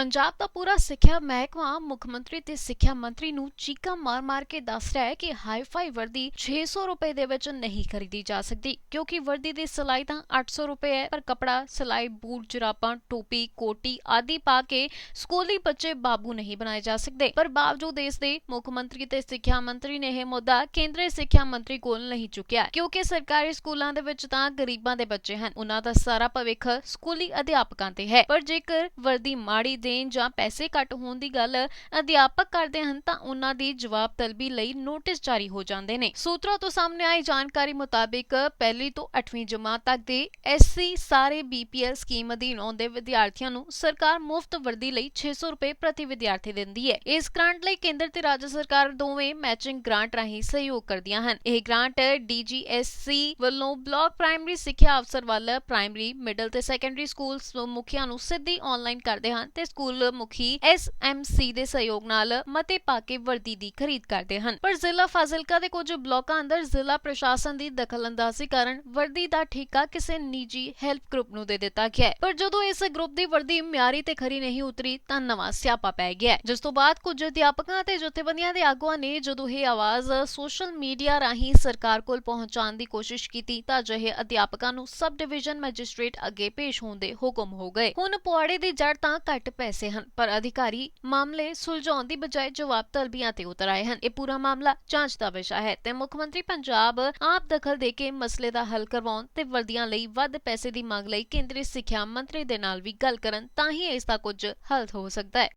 ਪੰਜਾਬ ਦਾ ਪੂਰਾ ਸਿੱਖਿਆ ਮਹਿਕਮਾ ਮੁੱਖ ਮੰਤਰੀ ਤੇ ਸਿੱਖਿਆ ਮੰਤਰੀ ਨੂੰ ਚੀਕਾਂ ਮਾਰ-ਮਾਰ ਕੇ ਦੱਸ ਰਿਹਾ ਹੈ ਕਿ ਹਾਈ-ਫਾਈ ਵਰਦੀ 600 ਰੁਪਏ ਦੇ ਵਿੱਚ ਨਹੀਂ ਖਰੀਦੀ ਜਾ ਸਕਦੀ, ਕਿਉਂਕਿ ਵਰਦੀ ਦੀ ਸਿਲਾਈ ਤਾਂ 800 ਰੁਪਏ ਹੈ, ਪਰ ਕਪੜਾ, ਸਿਲਾਈ ਬੂਟ, ਜਰਾਬਾਂ, ਟੋਪੀ, ਕੋਟੀ ਆਦਿ ਪਾ ਕੇ ਸਕੂਲੀ ਬੱਚੇ ਬਾਬੂ ਨਹੀਂ ਬਣਾਏ ਜਾ ਸਕਦੇ। ਪਰ ਬਾਵਜੂਦ ਇਸ ਦੇ ਮੁੱਖ ਮੰਤਰੀ ਤੇ ਸਿੱਖਿਆ ਮੰਤਰੀ ਨੇ ਇਹ ਮੁੱਦਾ ਕੇਂਦਰੀ ਸਿੱਖਿਆ ਮੰਤਰੀ ਕੋਲ ਨਹੀਂ ਚੁੱਕਿਆ, ਕਿਉਂਕਿ ਸਰਕਾਰੀ ਸਕੂਲਾਂ ਦੇ ਵਿੱਚ ਤਾਂ ਗਰੀਬਾਂ ਦੇ ਬੱਚੇ ਹਨ, ਉਹਨਾਂ ਦਾ ਸਾਰਾ ਭਵਿੱਖ ਸਕੂਲੀ ਅਧਿਆਪਕਾਂ ਤੇ ਹੈ। ਪਰ ਜੇਕਰ ਵਰਦੀ ਮਾੜੀ ਦੇਣ ਜਾਂ ਪੈਸੇ ਘੱਟ ਹੋਣ ਦੀ ਗੱਲ ਅਧਿਆਪਕ ਕਰਦੇ ਹਨ ਤਾਂ ਉਹਨਾਂ ਦੀ ਜਵਾਬ ਤਲਬੀ ਲਈ ਨੋਟਿਸ ਜਾਰੀ ਹੋ ਜਾਂਦੇ ਨੇ। ਸੂਤਰਾਂ ਤੋਂ ਸਾਹਮਣੇ ਆਈ ਜਾਣਕਾਰੀ ਮੁਤਾਬਿਕ ਪਹਿਲੀ ਤੋਂ 8ਵੀਂ ਜਮਾਤ ਤੱਕ ਦੇ ਐਸਸੀ ਸਾਰੇ ਬੀਪੀਐਲ ਸਕੀਮ ਅਧੀਨ ਆਉਂਦੇ ਵਿਦਿਆਰਥੀਆਂ ਨੂੰ ਸਰਕਾਰ ਮੁਫਤ ਵਰਦੀ ਲਈ 600 ਰੁਪਏ ਪ੍ਰਤੀ ਵਿਦਿਆਰਥੀ ਦਿੰਦੀ ਹੈ। ਇਸ ਗ੍ਰਾਂਟ ਲਈ ਕੇਂਦਰ ਤੇ ਰਾਜ ਸਰਕਾਰ ਦੋਵੇਂ ਮੈਚਿੰਗ ਗ੍ਰਾਂਟ ਰਾਹੀਂ ਸਹਿਯੋਗ ਕਰਦੀਆਂ ਹਨ। ਇਹ ਗ੍ਰਾਂਟ ਡੀਜੀਐਸਸੀ ਵੱਲੋਂ ਬਲਾਕ ਪ੍ਰਾਇਮਰੀ ਸਿੱਖਿਆ ਅਫਸਰ ਵੱਲ ਪ੍ਰਾਇਮਰੀ ਮਿਡਲ ਤੇ ਸੈਕੰਡਰੀ ਸਕੂਲ ਮੁਖੀਆਂ ਨੂੰ ਸਿੱਧੀ ਆਨਲਾਈਨ ਕਰਦੇ ਹਨ ਤੇ ਸਕੂਲ ਮੁਖੀ ਐਸਐਮਸੀ ਦੇ ਸਹਿਯੋਗ ਨਾਲ ਮਤੇ ਪਾ ਕੇ ਵਰਦੀ ਦੀ ਖਰੀਦ ਕਰਦੇ ਹਨ। ਪਰ ਜ਼ਿਲ੍ਹਾ ਫਾਜ਼ਿਲਕਾ ਦੇ ਕੁਝ ਬਲਾਕਾਂ ਅੰਦਰ ਜ਼ਿਲ੍ਹਾ ਪ੍ਰਸ਼ਾਸਨ ਦੀ ਦਖਲਅੰਦਾਜ਼ੀ ਕਾਰਨ ਵਰਦੀ ਦਾ ਠੇਕਾ ਕਿਸੇ ਨਿੱਜੀ ਹੈਲਪ ਗਰੁੱਪ ਨੂੰ ਦੇ ਦਿੱਤਾ ਗਿਆ ਪਰ ਜਦੋਂ ਇਸ ਗਰੁੱਪ ਦੀ ਵਰਦੀ ਮਿਆਰੀ ਤੇ ਖਰੀ ਨਹੀਂ ਉਤਰੀ, ਤਾਂ ਨਵਾਂ ਸਿਆਪਾ ਪੈ ਗਿਆ ਜਿਸ ਤੋਂ ਬਾਅਦ ਕੁਝ ਅਧਿਆਪਕਾਂ ਤੇ ਜਥੇਬੰਦੀਆਂ ਦੇ ਆਗੂਆਂ ਨੇ ਜਦੋਂ ਇਹ ਆਵਾਜ਼ ਸੋਸ਼ਲ ਮੀਡੀਆ ਰਾਹੀਂ ਸਰਕਾਰ ਕੋਲ ਪਹੁੰਚਾਉਣ ਦੀ ਕੋਸ਼ਿਸ਼ ਕੀਤੀ, ਤਾਂ ਅਜਿਹੇ ਅਧਿਆਪਕਾਂ ਨੂੰ ਸਬ ਡਿਵੀਜ਼ਨ ਮੈਜਿਸਟ੍ਰੇਟ ਅੱਗੇ ਪੇਸ਼ ਹੋਣ ਦੇ ਹੁਕਮ ਹੋ ਗਏ। ਹੁਣ ਪੁਆੜੇ ਦੀ ਜੜ ਤਾਂ ਘੱਟ ਪੈਸੇ ਹਨ, ਪਰ ਅਧਿਕਾਰੀ ਮਾਮਲੇ ਸੁਲਝਾਉਣ ਦੀ ਬਜਾਏ ਜਵਾਬ ਤਲਬੀਆਂ ਤੇ ਉਤਰ ਆਏ ਹਨ। ਇਹ ਪੂਰਾ ਮਾਮਲਾ ਜਾਂਚ ਦਾ ਵਿਸ਼ਾ ਹੈ ਤੇ ਮੁੱਖ ਮੰਤਰੀ ਪੰਜਾਬ ਆਪ ਦਖਲ ਦੇ ਕੇ ਮਸਲੇ ਦਾ ਹੱਲ ਕਰਵਾਉਣ ਤੇ ਵਰਦੀਆਂ ਲਈ ਵੱਧ ਪੈਸੇ ਦੀ ਮੰਗ ਲਈ ਕੇਂਦਰੀ ਸਿੱਖਿਆ ਮੰਤਰੀ ਦੇ ਨਾਲ ਵੀ ਗੱਲ ਕਰਨ ਤਾਂ ਹੀ ਇਸ ਦਾ ਕੁਝ ਹੱਲ ਹੋ ਸਕਦਾ ਹੈ।